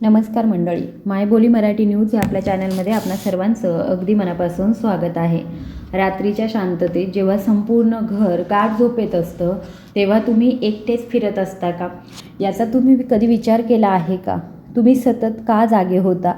नमस्कार मंडळी मायबोली मराठी न्यूज या आपल्या चॅनलमध्ये आपणा सर्वांचं अगदी मनापासून स्वागत आहे. रात्रीच्या शांततेत जेव्हा संपूर्ण घर गाठ झोपेत असतं तेव्हा तुम्ही एकटेच फिरत असता का? याचा तुम्ही कधी विचार केला आहे का? तुम्ही सतत का जागे होता?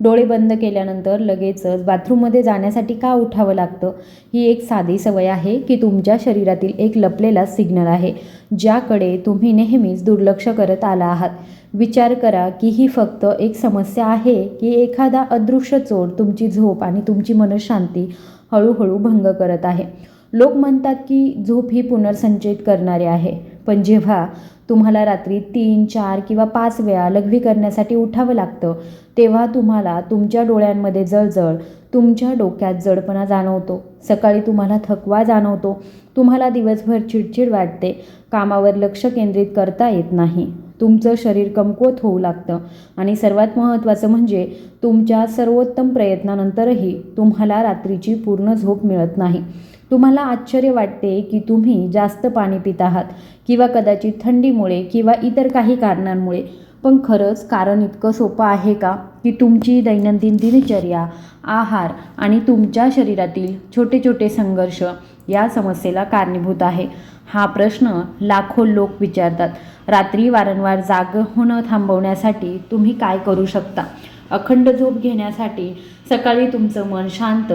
डोळे बंद केल्यानंतर लगेचच बाथरूममध्ये जाण्यासाठी का उठावं लागतं? ही एक साधी सवय आहे की तुमच्या शरीरातील एक लपलेला सिग्नल आहे ज्याकडे तुम्ही नेहमीच दुर्लक्ष करत आला आहात. विचार करा की ही फक्त एक समस्या आहे की एखादा अदृश्य चोर तुमची झोप आणि तुमची मनशांती हळूहळू भंग करत आहे. लोक म्हणतात की झोप ही पुनर्संचयित करणारी आहे. पण जेव्हा तुम्हाला रात्री तीन चार किंवा पाच वेळा लघवी करण्यासाठी उठावं लागतं तेव्हा तुम्हाला तुमच्या डोळ्यांमध्ये जळजळ तुमच्या डोक्यात जडपणा जाणवतो. सकाळी तुम्हाला थकवा जाणवतो. तुम्हाला दिवसभर चिडचिड वाटते. कामावर लक्ष केंद्रित करता येत नाही. तुमचं शरीर कमकुवत होऊ लागतं. आणि सर्वात महत्त्वाचं म्हणजे तुमच्या सर्वोत्तम प्रयत्नानंतरही तुम्हाला रात्रीची पूर्ण झोप मिळत नाही. तुम्हाला आश्चर्य वाटते की तुम्ही जास्त पाणी पित आहात किंवा कदाचित थंडीमुळे किंवा इतर काही कारणांमुळे. पण खरंच कारण इतकं सोपं आहे का? की तुमची दैनंदिन दिनचर्या आहार आणि तुमच्या शरीरातील छोटे छोटे संघर्ष या समस्येला कारणीभूत आहे. हा प्रश्न लाखो लोक विचारतात. रात्री वारंवार जाग होणं थांबवण्यासाठी तुम्ही काय करू शकता? अखंड झोप घेण्यासाठी सकाळी तुमचं मन शांत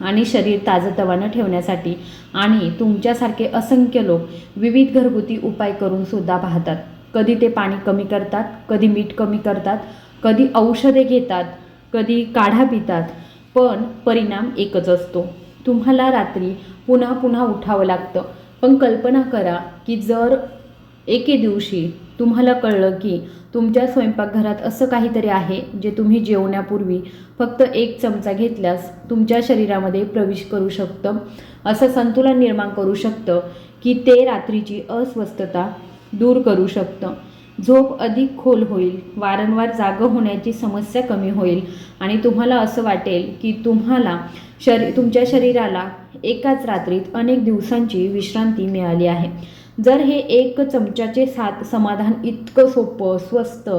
आणि शरीर ताजंतवानं ठेवण्यासाठी आणि तुमच्यासारखे असंख्य लोक विविध घरगुती उपाय करून सुद्धा पाहतात. कधी ते पाणी कमी करतात कधी मीठ कमी करतात कधी औषधे घेतात कधी काढा पितात पण परिणाम एकच असतो. तुम्हाला रात्री पुन्हा पुन्हा उठावं लागतं. पण कल्पना करा की जर एके दिवशी तुम्हाला कळलं की तुमच्या स्वयंपाकघरात असं काहीतरी आहे जे तुम्ही जेवण्यापूर्वी फक्त एक चमचा घेतल्यास तुमच्या शरीरामध्ये प्रवेश करू शकतं. असं संतुलन निर्माण करू शकतं की ते रात्रीची अस्वस्थता दूर करू शकतं. झोप अधिक खोल होईल. वारंवार जागं होण्याची समस्या कमी होईल. आणि तुम्हाला असं वाटेल की तुम्हाला शरी तुमच्या शरीराला एकाच रात्रीत अनेक दिवसांची विश्रांती मिळाली आहे. जर हे एक चमच्याचे सात समाधान इतकं सोपं स्वस्त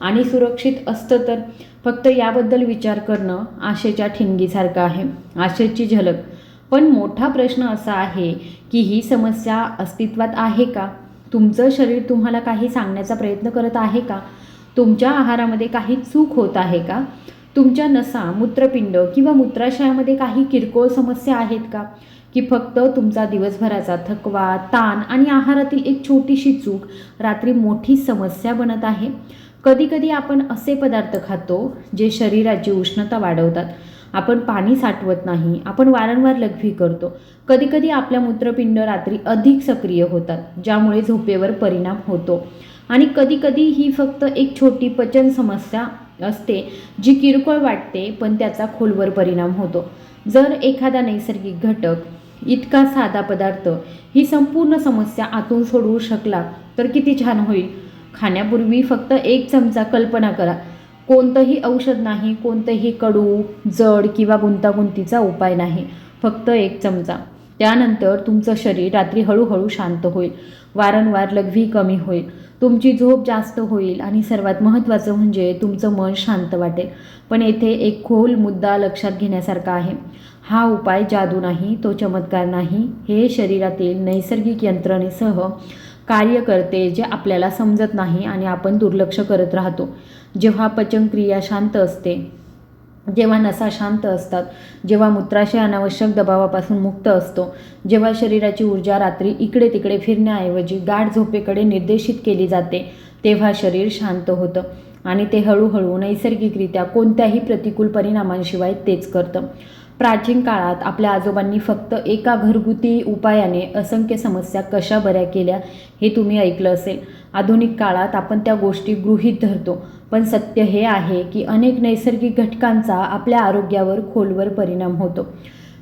आणि सुरक्षित असतं तर फक्त याबद्दल विचार करणं आशेच्या ठिणगीसारखं आहे. आशेची झलक. पण मोठा प्रश्न असा आहे की ही समस्या अस्तित्वात आहे का? तुमचं शरीर तुम्हाला काही सांगण्याचा प्रयत्न करत आहे का? तुमच्या आहारामध्ये काही चूक होत आहे का? तुमच्या नसा मूत्रपिंड किंवा मूत्राशयामध्ये काही किरकोळ समस्या आहेत का? की फक्त तुमचा दिवसभराचा थकवा ताण आणि आहारातील एक छोटीशी चूक रात्री मोठी समस्या बनत आहे? कधीकधी आपण असे पदार्थ खातो जे शरीराची उष्णता वाढवतात. आपण पाणी साठवत नाही आपण वारंवार लघवी करतो. कधीकधी आपल्या मूत्रपिंड रात्री अधिक सक्रिय होतात ज्यामुळे झोपेवर परिणाम होतो. आणि कधीकधी ही फक्त एक छोटी पचन समस्या असते जी किरकोळ वाटते पण त्याचा खोलवर परिणाम होतो. जर एखादा नैसर्गिक घटक इतका साधा पदार्थ ही संपूर्ण समस्या आतून सोडवू शकला तर किती छान होईल. खाण्यापूर्वी फक्त एक चमचा कल्पना करा. कोणतंही औषध नाही कोणतंही कडू जड किंवा गुंतागुंतीचा उपाय नाही. फक्त एक चमचा. त्यानंतर तुमचं शरीर रात्री हळूहळू शांत होईल. वारंवार लघवी कमी होईल. तुमची झोप जास्त होईल आणि सर्वात महत्त्वाचं म्हणजे तुमचं मन शांत वाटेल. पण येथे एक खोल मुद्दा लक्षात घेण्यासारखा आहे. हा उपाय जादू नाही तो चमत्कार नाही. हे शरीरातील नैसर्गिक यंत्रणेसह कार्य करते जे आपल्याला समजत नाही आणि आपण दुर्लक्ष करत राहतो. जेव्हा पचनक्रिया शांत असते जेव्हा नसा शांत असतात जेव्हा मूत्राशय अनावश्यक दबावापासून मुक्त असतो जेव्हा शरीराची ऊर्जा रात्री इकडे तिकडे फिरण्याऐवजी गाढ झोपेकडे निर्देशित केली जाते तेव्हा शरीर शांत होतं आणि ते हळूहळू नैसर्गिकरित्या कोणत्याही प्रतिकूल परिणामांशिवाय तेच करतं. प्राचीन काळात आपल्या आजोबांनी फक्त एका घरगुती उपायाने असंख्य समस्या कशा बऱ्या केल्या हे तुम्ही ऐकलं असेल. आधुनिक काळात आपण त्या गोष्टी गृहीत धरतो पण सत्य हे आहे की अनेक नैसर्गिक घटकांचा आपल्या आरोग्यावर खोलवर परिणाम होतो.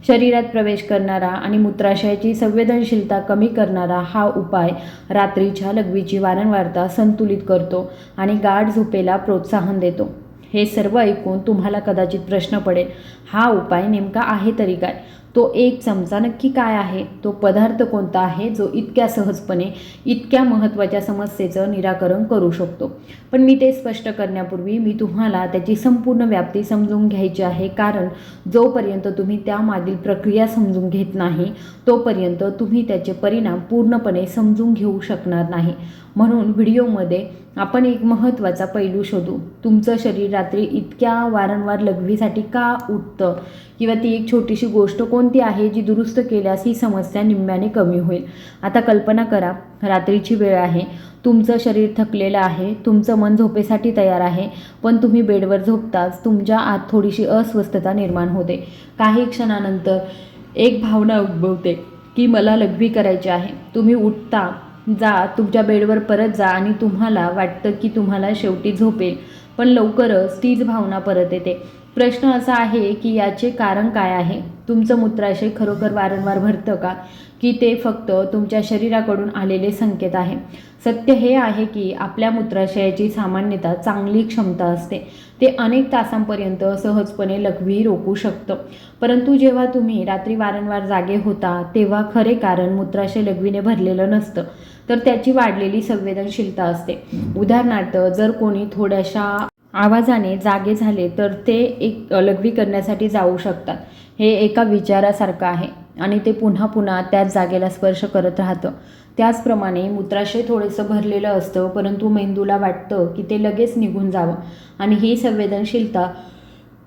शरीरात प्रवेश करणारा आणि मूत्राशयाची संवेदनशीलता कमी करणारा हा उपाय रात्रीच्या लघवीची वारंवारता संतुलित करतो आणि गाढ झोपेला प्रोत्साहन देतो. हे सर्व ऐकून तुम्हाला कदाचित प्रश्न पडेल हा उपाय नेमका आहे तरी काय? तो एक चमचा नक्की काय आहे? तो पदार्थ कोणता आहे जो इतक्या सहजपणे इतक्या महत्त्वाच्या समस्येचं निराकरण करू शकतो? पण मी ते स्पष्ट करण्यापूर्वी मी तुम्हाला त्याची संपूर्ण व्याप्ती समजून घ्यायची आहे. कारण जोपर्यंत तुम्ही त्यामागील प्रक्रिया समजून घेत नाही तोपर्यंत तुम्ही त्याचे परिणाम पूर्णपणे समजून घेऊ शकणार नाही. म्हणून व्हिडिओमध्ये आपण एक महत्त्वाचा पैलू शोधू. तुमचं शरीर रात्री इतक्या वारंवार लघवीसाठी का उठतं? किंवा ती एक छोटीशी गोष्ट कोणती आहे जी दुरुस्त केल्यास ही समस्या निम्म्याने कमी होईल? आता कल्पना करा रात्रीची वेळ आहे. तुमचं शरीर थकलेलं आहे. तुमचं मन झोपेसाठी तयार आहे. पण तुम्ही बेडवर झोपताच तुमच्या आत थोडीशी अस्वस्थता निर्माण होते. काही क्षणानंतर एक भावना उद्भवते की मला लघवी करायची आहे. तुम्ही उठता जा तुमच्या बेडवर परत जा आणि तुम्हाला वाटतं की तुम्हाला शेवटी झोपेल. पण लवकरच तीच भावना परत येते. प्रश्न असा आहे की याचे कारण काय आहे? तुमचं मूत्राशय खरोखर वारंवार भरतं का? की ते फक्त तुमच्या शरीराकडून आलेले संकेत आहे? सत्य हे आहे की आपल्या मूत्राशयाची सामान्यतः चांगली क्षमता असते. ते अनेक तासांपर्यंत सहजपणे लघवी रोखू शकतं. परंतु जेव्हा तुम्ही रात्री वारंवार जागे होता तेव्हा खरे कारण मूत्राशय लघवीने भरलेलं नसतं. तर त्याची वाढलेली संवेदनशीलता असते. उदाहरणार्थ जर कोणी थोड्याशा आवाजाने जागे झाले तर ते एक लघवी करण्यासाठी जाऊ शकतात. हे एका विचारासारखं आहे आणि ते पुन्हा पुन्हा त्याच जागेला स्पर्श करत राहतं. त्याचप्रमाणे मूत्राशय थोडंसं भरलेलं असतं परंतु मेंदूला वाटतं की ते लगेच निघून जावं. आणि ही संवेदनशीलता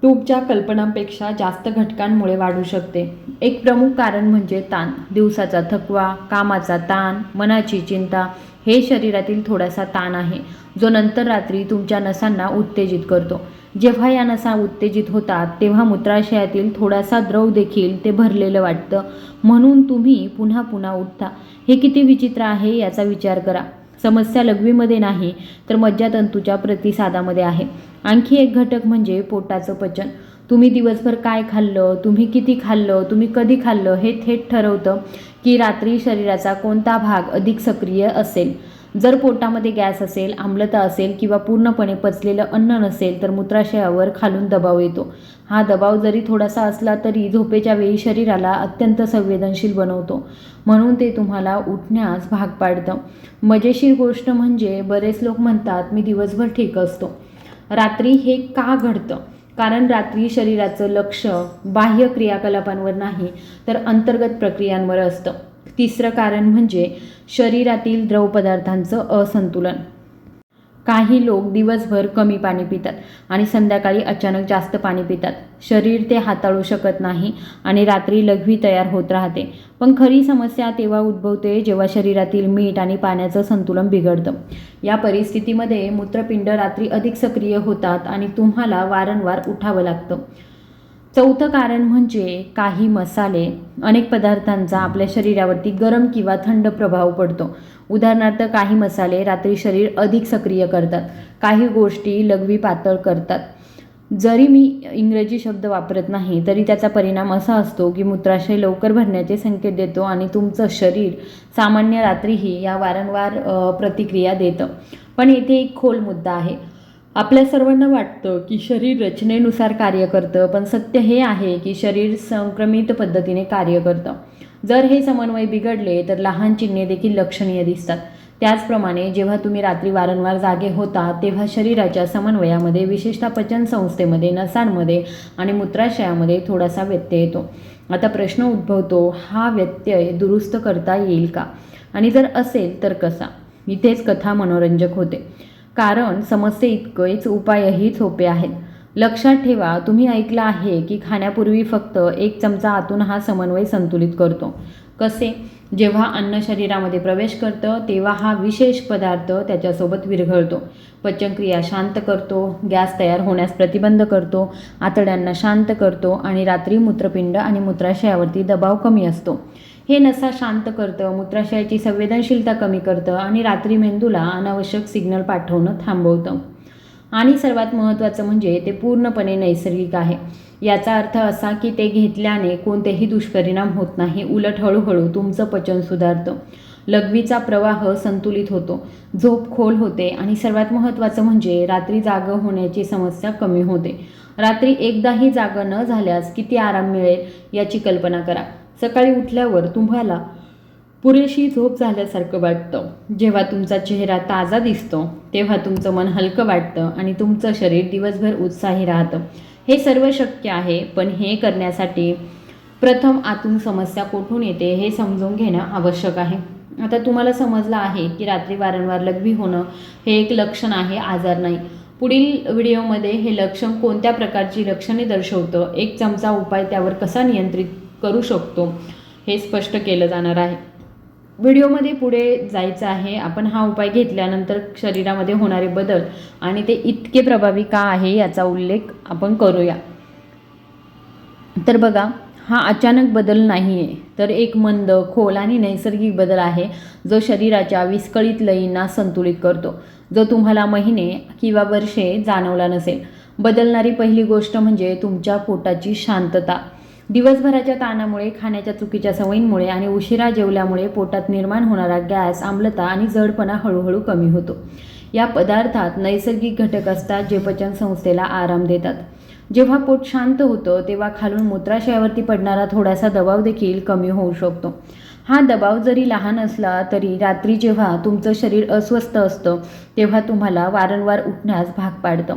तूपच्या कल्पनांपेक्षा जास्त घटकांमुळे वाढू शकते. एक प्रमुख कारण म्हणजे ताण. दिवसाचा थकवा कामाचा ताण मनाची चिंता हे शरीरातील थोडासा ताण आहे जो नंतर रात्री तुमच्या नसांना उत्तेजित करतो. जेव्हा या नसा उत्तेजित होतात तेव्हा मूत्राशयातील थोडासा द्रव देखील ते भरलेलं वाटतं. म्हणून तुम्ही पुन्हा पुन्हा उठता. हे किती विचित्र आहे याचा विचार करा. समस्या लघवीमध्ये नाही तर मज्जातंतूच्या प्रतिसादामध्ये आहे. आणखी एक घटक म्हणजे पोटाचं पचन. तुम्ही दिवसभर काय खाल्लं तुम्ही किती खाल्लं तुम्ही कधी खाल्लं हे थेट ठरवतं की रात्री शरीराचा कोणता भाग अधिक सक्रिय असेल. जर पोटामध्ये गॅस असेल आम्लता असेल किंवा पूर्णपणे पचलेलं अन्न नसेल तर मूत्राशयावर खालून दबाव येतो. हा दबाव जरी थोडासा असला तरी झोपेच्या वेळी शरीराला अत्यंत संवेदनशील बनवतो. म्हणून ते तुम्हाला उठण्यास भाग पाडतं. मजेशीर गोष्ट म्हणजे बरेच लोक म्हणतात मी दिवसभर ठीक असतो. रात्री हे का घडतं? कारण रात्री शरीराचं लक्ष बाह्य क्रियाकलापांवर नाही तर अंतर्गत प्रक्रियांवर असतं. तिसरं कारण म्हणजे शरीरातील द्रवपदार्थांचं असंतुलन. काही लोक दिवसभर कमी पाणी पितात आणि संध्याकाळी अचानक जास्त पाणी पितात. शरीर ते हाताळू शकत नाही आणि रात्री लघवी तयार होत राहते. पण खरी समस्या तेव्हा उद्भवते जेव्हा शरीरातील मीठ आणि पाण्याचं संतुलन बिघडतं. या परिस्थितीमध्ये मूत्रपिंड रात्री अधिक सक्रिय होतात आणि तुम्हाला वारंवार उठावं लागतं. चौथं कारण म्हणजे काही मसाले अनेक पदार्थांचा आपल्या शरीरावरती गरम किंवा थंड प्रभाव पडतो. उदाहरणार्थ काही मसाले रात्री शरीर अधिक सक्रिय करतात. काही गोष्टी लघवी पातळ करतात. जरी मी इंग्रजी शब्द वापरत नाही तरी त्याचा परिणाम असा असतो की मूत्राशय लवकर भरण्याचे संकेत देतो आणि तुमचं शरीर सामान्य रात्रीही या वारंवार प्रतिक्रिया देतं. पण येथे एक खोल मुद्दा आहे. आपल्या सर्वांना वाटतं की शरीर रचनेनुसार कार्य करतं पण सत्य हे आहे की शरीर संक्रमित पद्धतीने कार्य करतं. जर हे समन्वय बिघडले तर लहान चिन्हे देखील लक्षणीय दिसतात. त्याचप्रमाणे जेव्हा तुम्ही रात्री वारंवार जागे होता तेव्हा शरीराच्या समन्वयामध्ये विशेषतः पचन संस्थेमध्ये नसांमध्ये आणि मूत्राशयामध्ये थोडासा व्यत्यय येतो. आता प्रश्न उद्भवतो हा व्यत्यय दुरुस्त करता येईल का? आणि जर असेल तर कसा? इथेच कथा मनोरंजक होते. कारण समस्ये इतकेच उपायही सोपे आहेत. लक्षात ठेवा तुम्ही ऐकलं आहे की खाण्यापूर्वी फक्त एक चमचा आतून हा समन्वय संतुलित करतो. कसे? जेव्हा अन्न शरीरामध्ये प्रवेश करतं तेव्हा हा विशेष पदार्थ त्याच्यासोबत विरघळतो. पचनक्रिया शांत करतो गॅस तयार होण्यास प्रतिबंध करतो आतड्यांना शांत करतो आणि रात्री मूत्रपिंड आणि मूत्राशयावरती दबाव कमी असतो. हे नसा शांत करतं मूत्राशयाची संवेदनशीलता कमी करतं आणि रात्री मेंदूला अनावश्यक सिग्नल पाठवणं थांबवतं. आणि सर्वात महत्त्वाचं म्हणजे ते पूर्णपणे नैसर्गिक आहे. याचा अर्थ असा की ते घेतल्याने कोणतेही दुष्परिणाम होत नाही. उलट हळूहळू तुमचं पचन सुधारतं. लघवीचा प्रवाह संतुलित होतो. झोप खोल होते आणि सर्वात महत्त्वाचं म्हणजे रात्री जागं होण्याची समस्या कमी होते. रात्री एकदाही जागं न झाल्यास किती आराम मिळेल याची कल्पना करा. सकाळी उठल्यावर तुम्हाला पुरेशी झोप झाल्यासारखं वाटतं. जेव्हा तुमचा चेहरा ताजा दिसतो तेव्हा तुमचं मन हलकं वाटतं आणि तुमचं शरीर दिवसभर उत्साही राहतं. हे सर्व शक्य आहे पण हे करण्यासाठी प्रथम आतून समस्या कुठून येते हे समजून घेणं आवश्यक आहे. आता तुम्हाला समजलं आहे की रात्री वारंवार लघवी होणं हे एक लक्षण आहे आजार नाही. पुढील व्हिडिओमध्ये हे लक्षण कोणत्या प्रकारची लक्षणे दर्शवतं एक चमचा उपाय त्यावर कसा नियंत्रित करू शकतो हे स्पष्ट केलं जाणार आहे. व्हिडिओमध्ये पुढे जायचं आहे. आपण हा उपाय घेतल्यानंतर शरीरामध्ये होणारे बदल आणि ते इतके प्रभावी का आहे याचा उल्लेख आपण करूया. तर बघा हा अचानक बदल नाही आहे तर एक मंद खोल आणि नैसर्गिक बदल आहे जो शरीराच्या विस्कळीत लयींना संतुलित करतो. जो तुम्हाला महिने किंवा वर्षे जाणवला नसेल. बदलणारी पहिली गोष्ट म्हणजे तुमच्या पोटाची शांतता. दिवसभराच्या ताणामुळे खाण्याच्या चुकीच्या सवयींमुळे आणि उशिरा जेवल्यामुळे पोटात निर्माण होणारा गॅस आम्लता आणि जडपणा हळूहळू कमी होतो. या पदार्थात नैसर्गिक घटक असतात जे पचन संस्थेला आराम देतात. जेव्हा पोट शांत होतं तेव्हा खालून मूत्राशयावरती पडणारा थोडासा दबाव देखील कमी होऊ शकतो. हा दबाव जरी लहान असला तरी रात्री जेव्हा तुमचं शरीर अस्वस्थ असतं तेव्हा तुम्हाला वारंवार उठण्यास भाग पाडतं.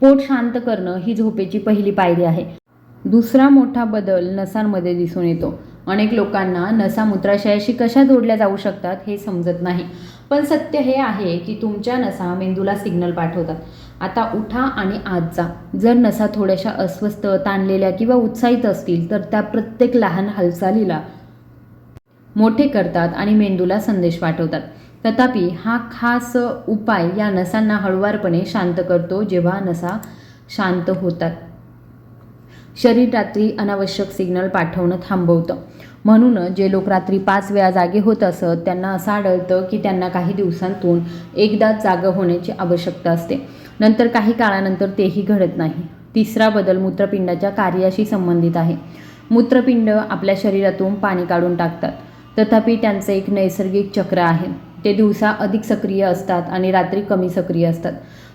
पोट शांत करणं ही झोपेची पहिली पायरी आहे. दुसरा मोठा बदल नसांमध्ये दिसून येतो. अनेक लोकांना नसा मूत्राशयाशी कशा जोडल्या जाऊ शकतात हे समजत नाही. पण सत्य हे आहे की तुमच्या नसा मेंदूला सिग्नल पाठवतात. आता उठा आणि आत जा. जर नसा थोड्याशा अस्वस्थ ताणलेल्या किंवा उत्साहित असतील तर त्या प्रत्येक लहान हालचालीला मोठे करतात आणि मेंदूला संदेश पाठवतात. तथापि हा खास उपाय या नसांना हळुवारपणे शांत करतो जेव्हा नसा शांत होतात. शरीर रात्री अनावश्यक सिग्नल पाठवणं थांबवतं. म्हणून जे लोक रात्री पाच वेळा जागे होत असत त्यांना असं आढळतं की त्यांना काही दिवसांतून एकदाच जागं होण्याची आवश्यकता असते. नंतर काही काळानंतर तेही घडत नाही. तिसरा बदल मूत्रपिंडाच्या कार्याशी संबंधित आहे. मूत्रपिंड आपल्या शरीरातून पाणी काढून टाकतात. तथापि त्यांचं एक नैसर्गिक चक्र आहे. ते दिवसा अधिक सक्रिय असतात आणि रात्री कमी सक्रिय असतात.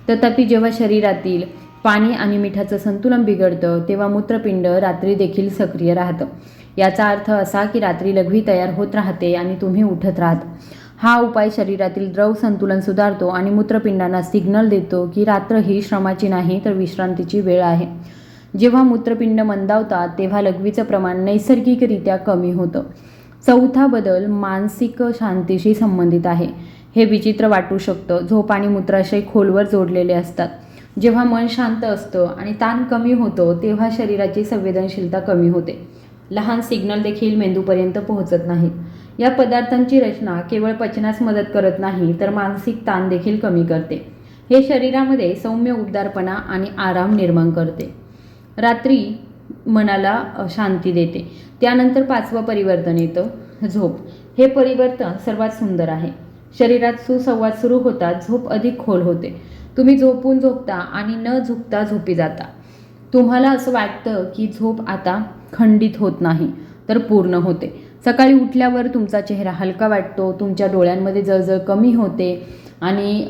तथापि जेव्हा शरीरातील पाणी आणि मिठाचं संतुलन बिघडतं तेव्हा मूत्रपिंड रात्री देखील सक्रिय राहतं. याचा अर्थ असा की रात्री लघवी तयार होत राहते आणि तुम्ही उठत राहत. हा उपाय शरीरातील द्रव संतुलन सुधारतो आणि मूत्रपिंडांना सिग्नल देतो की रात्र ही श्रमाची नाही तर विश्रांतीची वेळ आहे. जेव्हा मूत्रपिंड मंदावतात तेव्हा लघवीचं प्रमाण नैसर्गिकरित्या कमी होतं. चौथा बदल मानसिक शांतीशी संबंधित आहे. हे विचित्र वाटू शकतं झोप आणि मूत्राशय खोलवर जोडलेले असतात. जेव्हा मन शांत असतं आणि ताण कमी होतो तेव्हा शरीराची संवेदनशीलता कमी होते. लहान सिग्नल देखील मेंदूपर्यंत पोहोचत नाहीत. या पदार्थांची रचना केवळ पचनास मदत करत नाही तर मानसिक ताण देखील कमी करते. हे शरीरामध्ये सौम्य उबदारपणा आणि आराम निर्माण करते. रात्री मनाला शांती देते. त्यानंतर पाचवं परिवर्तन येतं झोप. हे परिवर्तन सर्वात सुंदर आहे. शरीरात सुसंवाद सुरू होतात झोप अधिक खोल होते. तुम्ही झोपून झोपता आणि न झोपता झोपी जाता. तुम्हाला असं वाटतं की झोप आता खंडित होत नाही तर पूर्ण होते. सकाळी उठल्यावर तुमचा चेहरा हलका वाटतो तुमच्या डोळ्यांमध्ये जळजळ कमी होते आणि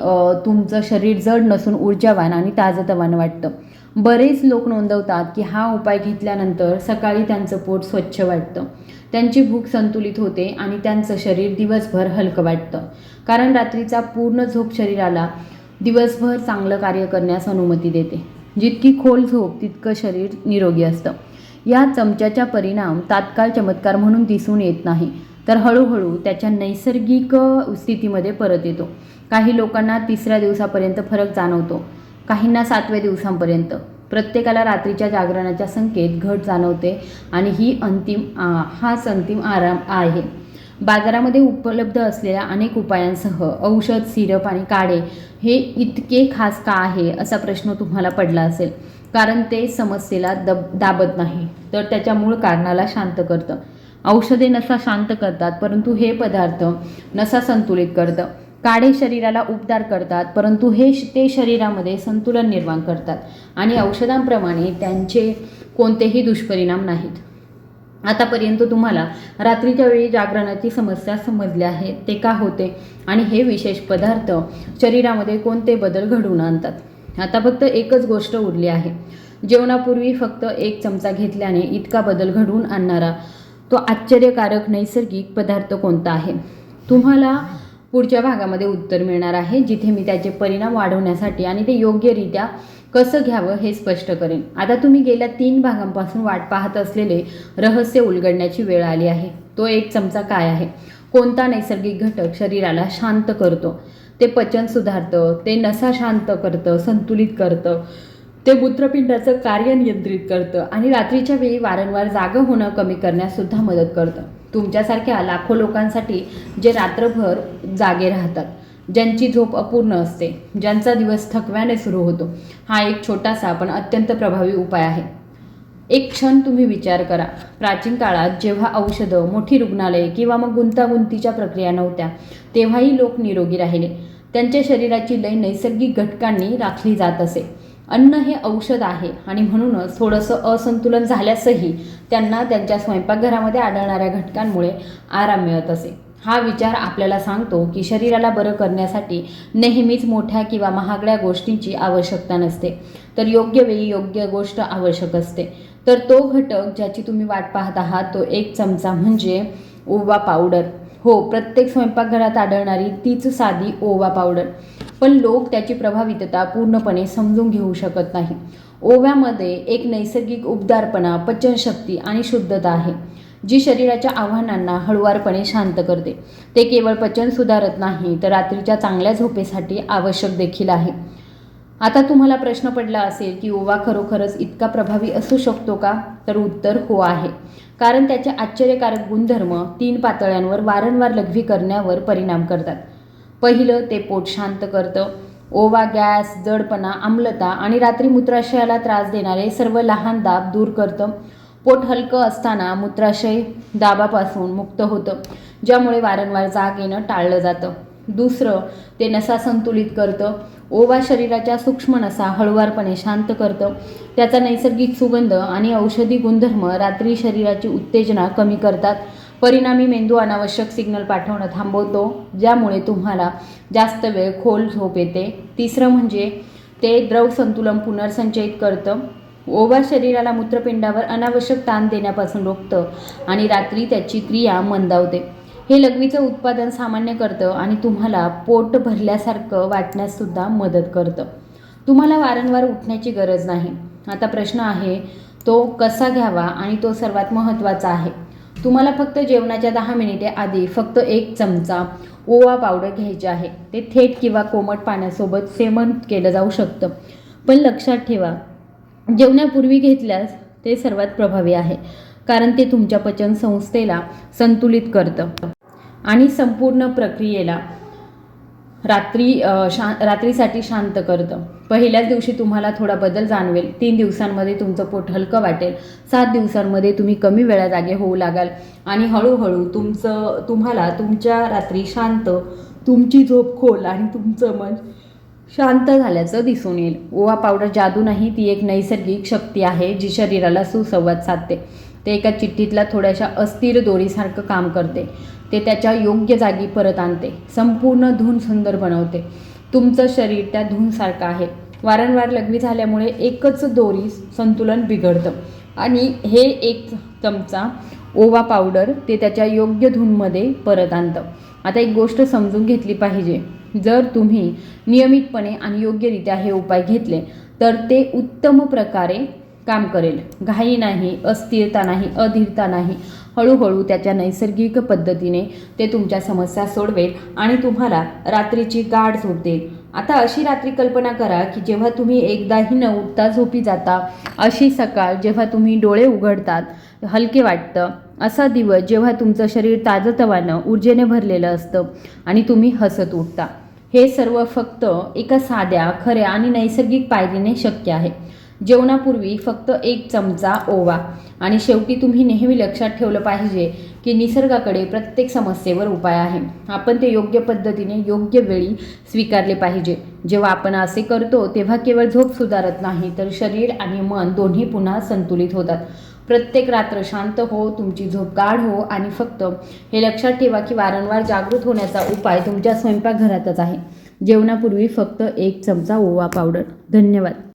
तुमचं शरीर जड नसून ऊर्जावान आणि ताजतवान वाटतं. बरेच लोक नोंदवतात की हा उपाय घेतल्यानंतर सकाळी त्यांचं पोट स्वच्छ वाटतं. त्यांची भूक संतुलित होते आणि त्यांचं शरीर दिवसभर हलकं वाटतं. कारण रात्रीचा पूर्ण झोप शरीराला दिवसभर चांगलं कार्य करण्यास अनुमती देते. जितकी खोल झोप तितकं शरीर निरोगी असतं. या चमच्याचा परिणाम तात्काळ चमत्कार म्हणून दिसून येत नाही तर हळूहळू त्याच्या नैसर्गिक स्थितीमध्ये परत येतो. काही लोकांना तिसऱ्या दिवसापर्यंत फरक जाणवतो काहींना सातव्या दिवसांपर्यंत. प्रत्येकाला रात्रीच्या जागरणाच्या संकेत घट जाणवते आणि ही अंतिम आ, हाच अंतिम आराम आहे. बाजारामध्ये उपलब्ध असलेल्या अनेक उपायांसह औषध सिरप आणि काढे हे इतके खास का आहे असा प्रश्न तुम्हाला पडला असेल. कारण ते समस्येला दब दाबत नाही. तर त्याच्या मूळ कारणाला शांत करतं. औषधे नसा शांत करतात परंतु हे पदार्थ नसा संतुलित करतं. काढे शरीराला उपदार करतात परंतु हे श- ते शरीरामध्ये संतुलन निर्माण करतात आणि औषधांप्रमाणे त्यांचे कोणतेही दुष्परिणाम नाहीत. आतापर्यंत तुम्हाला रात्रीच्या वेळी जागरणाची समस्या समजली आहे ते का होते? आणि हे विशेष पदार्थ शरीरामध्ये कोणते बदल घडवून आणतात? आता फक्त एकच गोष्ट उरली आहे. जेवणापूर्वी फक्त एक चमचा घेतल्याने इतका बदल घडवून आणणारा तो आश्चर्यकारक नैसर्गिक पदार्थ कोणता आहे? तुम्हाला पुढच्या भागामध्ये उत्तर मिळणार आहे जिथे मी त्याचे परिणाम वाढवण्यासाठी आणि ते योग्यरित्या कसं घ्यावं हे स्पष्ट करेन. आता तुम्ही गेल्या तीन भागांपासून वाट पाहत असलेले रहस्य उलगडण्याची वेळ आली आहे. तो एक चमचा काय आहे? कोणता नैसर्गिक घटक शरीराला शांत करतो? ते पचन सुधारतं ते नसा शांत करतं संतुलित करतं ते मूत्रपिंडाचं कार्य नियंत्रित करतं आणि रात्रीच्या वेळी वारंवार जागं होणं कमी करण्यास सुद्धा मदत करतं. तुमच्यासारख्या लाखो लोकांसाठी जे रात्रभर जागे राहतात ज्यांची झोप अपूर्ण असते ज्यांचा दिवस थकव्याने सुरू होतो हा एक छोटासा पण अत्यंत प्रभावी उपाय आहे. एक क्षण तुम्ही विचार करा. प्राचीन काळात जेव्हा औषधं मोठी रुग्णालये किंवा मग गुंतागुंतीच्या प्रक्रिया नव्हत्या तेव्हाही लोक निरोगी राहिले. त्यांच्या शरीराची लय नैसर्गिक घटकांनी राखली जात असे. अन्न हे औषध आहे आणि म्हणूनच थोडंसं असंतुलन झाल्यासही त्यांना त्यांच्या स्वयंपाकघरामध्ये आढळणाऱ्या घटकांमुळे आराम मिळत असे. हा विचार आपल्याला सांगतो की शरीराला बरं करण्यासाठी नेहमीच मोठ्या किंवा महागड्या गोष्टींची आवश्यकता नसते. तर योग्य वेळी योग्य गोष्ट आवश्यक असते. तर तो घटक ज्याची तुम्ही वाट पाहत आहात तो एक चमचा म्हणजे ओवा पावडर. हो प्रत्येक स्वयंपाकघरात आढळणारी तीच साधी ओवा पावडर. पण लोक त्याची प्रभावितता पूर्णपणे समजून घेऊ शकत नाही. ओव्यामध्ये एक नैसर्गिक उबदारपणा पचनशक्ती आणि शुद्धता आहे. जी शरीराच्या आव्हानांना हळुवारपणे शांत करते. ते केवळ पचन सुधारत नाही तर रात्रीच्या चांगल्या झोपेसाठी आवश्यक देखील आहे. आता तुम्हाला प्रश्न पडला असेल की ओवा खरोखरच इतका प्रभावी असू शकतो का? तर उत्तर हो आहे. कारण त्याचे आश्चर्यकारक गुणधर्म तीन पातळ्यांवर वारंवार लघवी करण्यावर परिणाम करतात. पहिलं ते पोट शांत करतं. ओवा गॅस जडपणा आम्लता आणि रात्री मूत्राशयाला त्रास देणारे सर्व लहान दाब दूर करतं. पोट हलकं असताना मूत्राशय दाबापासून मुक्त होतं ज्यामुळे वारंवार जाग येणं टाळलं जातं. दुसरं ते नसा संतुलित करतं ओवा शरीराच्या सूक्ष्म नसा हळुवारपणे शांत करतं. त्याचा नैसर्गिक सुगंध आणि औषधी गुणधर्म रात्री शरीराची उत्तेजना कमी करतात. परिणामी मेंदू अनावश्यक सिग्नल पाठवणं थांबवतो ज्यामुळे तुम्हाला जास्त वेळ खोल झोप येते. तिसरं म्हणजे ते द्रव संतुलन पुनर्संचयित करतं. ओवा शरीराला मूत्रपिंडावर अनावश्यक ताण देण्यापासून रोखतं आणि रात्री त्याची क्रिया मंदावते. हे लघवीचं उत्पादन सामान्य करतं आणि तुम्हाला पोट भरल्यासारखं वाटण्याससुद्धा मदत करतं. तुम्हाला वारंवार उठण्याची गरज नाही. आता प्रश्न आहे तो कसा घ्यावा आणि तो सर्वात महत्त्वाचा आहे. तुम्हाला फक्त जेवणाच्या दहा मिनिटे आधी फक्त एक चमचा ओवा पावडर घ्यायचे आहे. ते थेट किंवा कोमट पाण्यासोबत सेवन केलं जाऊ शकतं. पण लक्षात ठेवा जेवण्यापूर्वी घेतल्यास ते सर्वात प्रभावी आहे कारण ते तुमच्या पचन संस्थेला संतुलित करतं. आणि संपूर्ण प्रक्रियेला रात्री शा रात्रीसाठी शांत करतं. पहिल्याच दिवशी तुम्हाला थोडा बदल जाणवेल. तीन दिवसांमध्ये तुमचं पोट हलकं वाटेल. सात दिवसांमध्ये तुम्ही कमी वेळा जागे होऊ लागाल. आणि हळूहळू तुमचं तुम्हाला तुमच्या रात्री शांत तुमची झोप खोल आणि तुमचं मन शांत झाल्याचं दिसून येईल. ओवा पावडर जादू नाही ती एक नैसर्गिक शक्ती आहे जी शरीराला सुसंवाद साधते. ते एका चिठ्ठीतला थोड्याशा अस्थिर दोरीसारखं काम करते. ते त्याच्या योग्य जागी परत आणते. संपूर्ण धून सुंदर बनवते. तुमचं शरीर त्या धूनसारखं आहे. वारंवार लघवी झाल्यामुळे एकच दोरी संतुलन बिघडतं. आणि हे एक चमचा ओवा पावडर ते त्याच्या योग्य धूनमध्ये परत आणतं. आता एक गोष्ट समजून घेतली पाहिजे. जर तुम्ही नियमितपणे आणि योग्यरित्या हे उपाय घेतले तर ते उत्तम प्रकारे काम करेल. घाई नाही अस्थिरता नाही अधीरता नाही. हळूहळू त्याच्या नैसर्गिक पद्धतीने ते तुमच्या समस्या सोडवेल आणि तुम्हाला रात्रीची गाढ झोप देईल. आता अशी रात्री कल्पना करा की जेव्हा तुम्ही एकदाही न उठता झोपी जाता अशी सकाळ जेव्हा तुम्ही डोळे उघडतात हलके वाटतं. असा दिवस जेव्हा तुमचं शरीर ताजतवानं ऊर्जेने भरलेलं असतं आणि तुम्ही हसत उठता. हे सर्व फक्त एका साध्या खऱ्या आणि नैसर्गिक पायरीने शक्य आहे. जेवणापूर्वी फक्त एक चमचा ओवा आणि शेवटी तुम्ही नेहमी लक्षात ठेवलं पाहिजे की निसर्गाकडे प्रत्येक समस्येवर उपाय आहे. आपण ते योग्य पद्धतीने योग्य वेळी स्वीकारले पाहिजे. जेव्हा आपण असे करतो तेव्हा केवळ झोप सुधारत नाही तर शरीर आणि मन दोन्ही पुन्हा संतुलित होतात. प्रत्येक रात्र शांत हो तुमची झोप गाढ हो आणि फक्त हे लक्षात ठेवा की वारंवार जागृत होण्याचा उपाय तुमच्या स्वयंपाकघरातच आहे. जेवणापूर्वी फक्त एक चमचा ओवा पावडर. धन्यवाद.